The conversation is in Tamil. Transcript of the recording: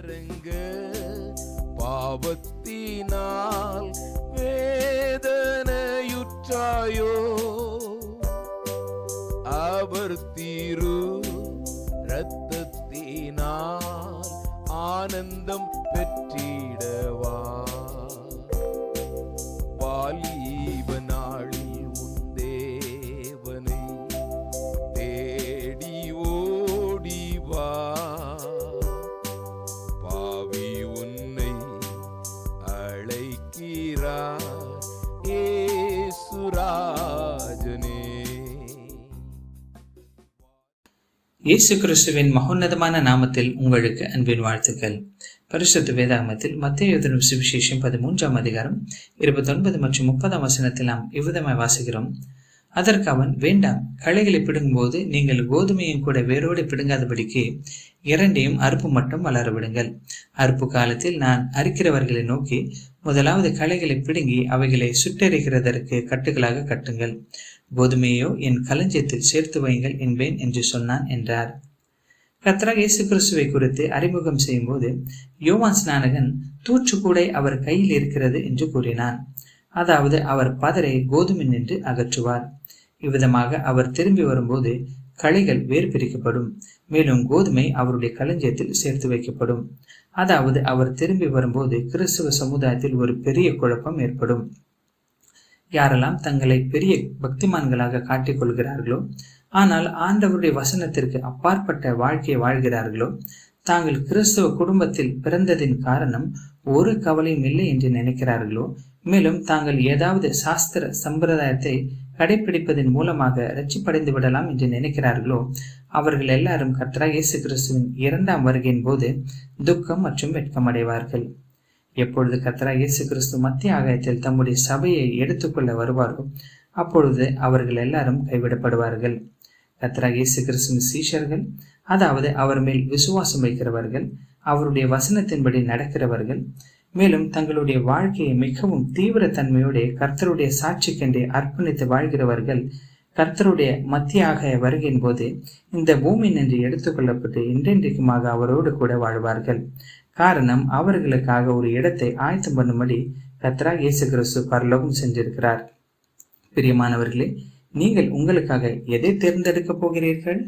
கலங்க பாவத்தினால் வேதனையுற்றாயோ? அவர் தீரு இரத்தத்தினால் ஆனந்தம் பெற்றிடவா? பாலிய ஏசுராஜனே இயேசு கிறிஸ்துவின் மகோன்னதமான நாமத்தில் உங்களுக்கு அன்பின் வாழ்த்துக்கள் பரிசுத்த வேதாகமத்தில் மத்திய எழுதின சுவிசேஷம் பதிமூன்றாம் அதிகாரம் இருபத்தொன்பது மற்றும் முப்பதாம் வசனத்தில் நாம் இவ்விதமாய் வாசிக்கிறோம் அதற்கு அவன் வேண்டாம் களைகளை பிடுங்கும்போது நீங்கள் கோதுமையும் கூட வேரோடு பிடுங்காதபடிக்கு இரண்டையும் அறுப்பு மட்டும் வளர விடுங்கள். அறுப்பு காலத்தில் நான் அறுக்கிறவர்களை நோக்கி முதலாவது களைகளை பிடுங்கி அவைகளை சுட்டரிக்கிறதற்கு கட்டுகளாக கட்டுங்கள். கோதுமையோ என் களஞ்சியத்தில் சேர்த்து வையுங்கள் என்பேன் என்று சொன்னான் என்றார். கத்ரா இயேசு கிறிஸ்துவை குறித்து அறிமுகம் செய்யும்போது யோவான் ஸ்நானகன் தூற்றுக்கூடை அவர் கையில் இருக்கிறது என்று கூறினான். அதாவது அவர் பதரை கோதுமை நின்று அகற்றுவார். இவ்விதமாக அவர் திரும்பி வரும்போது களைகள் வேர் பிரிக்கப்படும். மேலும் கோதுமை அவருடைய களஞ்சியத்தில் சேர்த்து வைக்கப்படும். அதாவது அவர் திரும்பி வரும்போது கிறிஸ்துவ சமுதாயத்தில் ஒரு பெரிய குழப்பம் ஏற்படும். யாரெல்லாம் தங்களை பெரிய பக்திமான்களாக காட்டிக் கொள்கிறார்களோ ஆனால் ஆண்டவருடைய வசனத்திற்கு அப்பாற்பட்ட வாழ்க்கையை வாழ்கிறார்களோ தாங்கள் கிறிஸ்துவ குடும்பத்தில் பிறந்ததின் காரணம் ஒரு கவலையும் இல்லை என்று நினைக்கிறார்களோ மேலும் தாங்கள் ஏதாவது சாஸ்திர சம்பிரதாயத்தை கடைபிடிப்பதன் மூலமாக ரட்சிப்படைந்து விடலாம் என்று நினைக்கிறார்களோ அவர்கள் எல்லாரும் கத்ரா இயேசு கிறிஸ்துவின் இரண்டாம் வருகையின் போது துக்கம் மற்றும் வெட்கம் அடைவார்கள். எப்பொழுது கத்ரா இயேசு கிறிஸ்து மத்திய ஆகாயத்தில் தம்முடைய சபையை எடுத்துக்கொள்ள வருவாரோ அப்பொழுது அவர்கள் எல்லாரும் கைவிடப்படுவார்கள். கத்ரா இயேசு கிறிஸ்துவின் சீஷர்கள் அதாவது அவர் மேல் விசுவாசம் வைக்கிறவர்கள் அவருடைய வசனத்தின்படி நடக்கிறவர்கள் மேலும் தங்களுடைய வாழ்க்கையை மிகவும் தீவிர தன்மையோடு கர்த்தருடைய சாட்சிக்கென்றே அர்ப்பணித்து வாழ்கிறவர்கள் கர்த்தருடைய மத்தியாக வருகின் போது இந்த பூமி நின்று எடுத்துக்கொள்ளப்பட்டு இன்றென்றைக்குமாக அவரோடு கூட வாழ்வார்கள். காரணம் அவர்களுக்காக ஒரு இடத்தை ஆயத்தம் பண்ணும்படி கத்ரா இயேசு கிறிஸ்து பரலோகம் சென்றிருக்கிறார். பிரியமானவர்களே நீங்கள் உங்களுக்காக எதை தேர்ந்தெடுக்கப் போகிறீர்கள்?